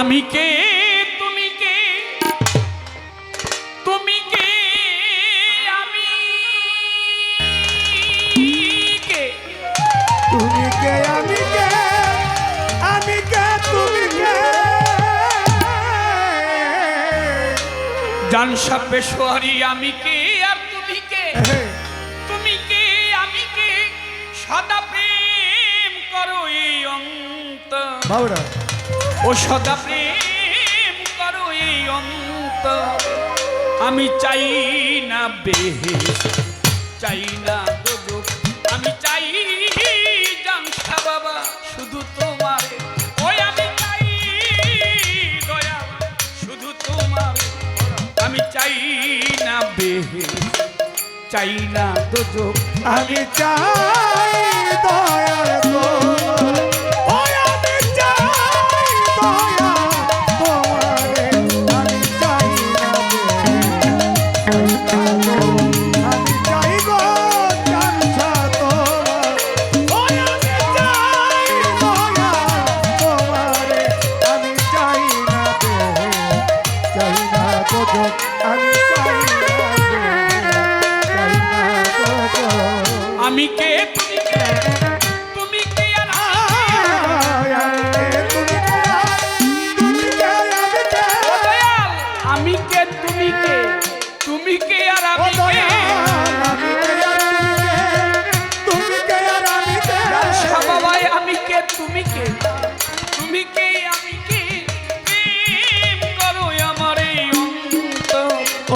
আমি কে? তুমি কে? তুমি কে? আমি কে? তুমি কে? আমি কে? আমি কে? তুমি কে? জানসা পেশোয়ারি আমি কে? আর তুমি কে? তুমি কে? আমি কে? সদা প্রেম করো এই অন্ত বাবুরা ও সদা প্রেম করো এই অন্ত আমি চাই না বেহে চাই না দোজক আমি চাই জাংসা বাবা, শুধু তোমার। ওই আমি চাই দয়া, শুধু তোমার। আমি চাই না বেহে চাই না দোজক আমি চাই দয়া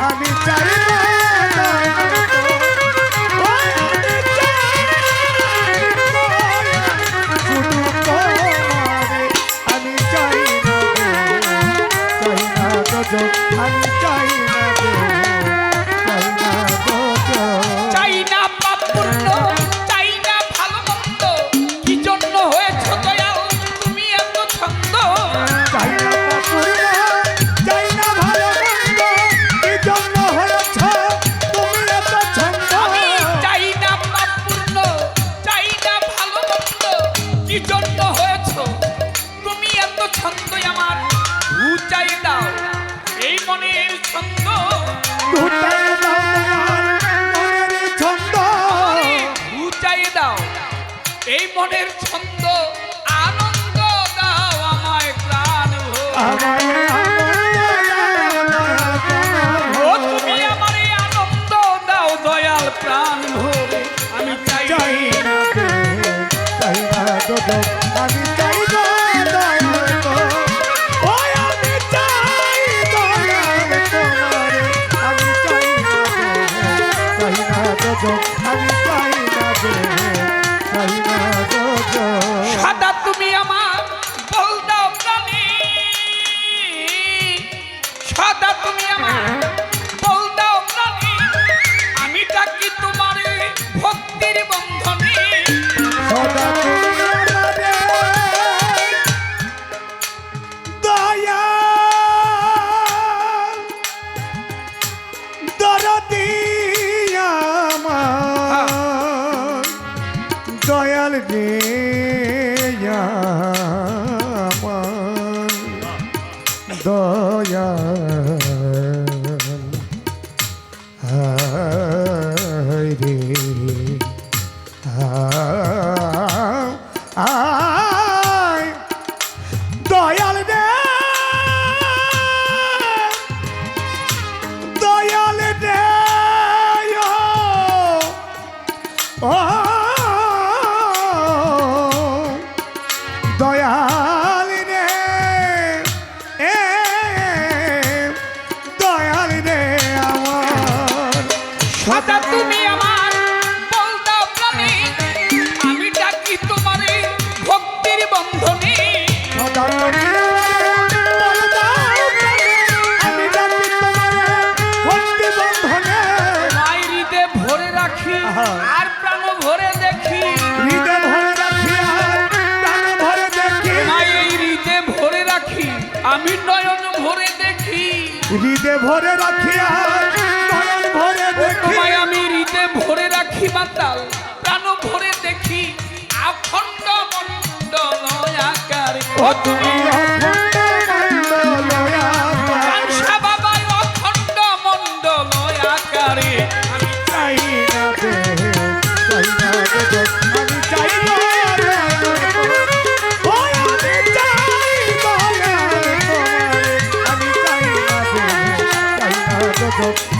আমি চাইব মনের ছন্দ আনন্দ দাও আমায় প্রাণ আমায় হৃদে ভরে রাখিয়া ভরে দেখি। আমি হৃদে ভরে রাখি মাতাল প্রাণ ভরে দেখি। আখণ্ড মণ্ডল আকারে। ও তুমি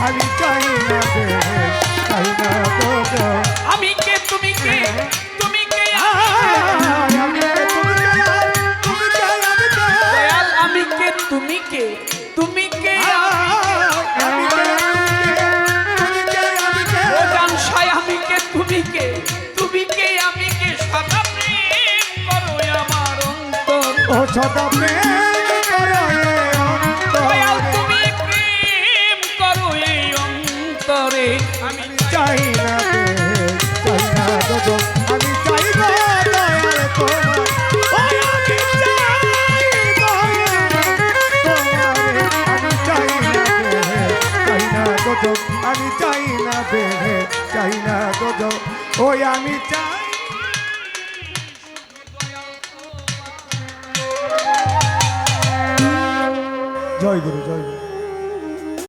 আমি চাই না চাই না আমি কে তুমি কে তুমি কে আমি কে, তুমি কে, তুমি কে, আমি কে তুমি কে তুমি কে আমি কে সদা প্রেম করো আমার অন্তর ও সদা প্রেম রে, চাই না গো, ওই আমি চাই। জয় গুরু জয় গুরু।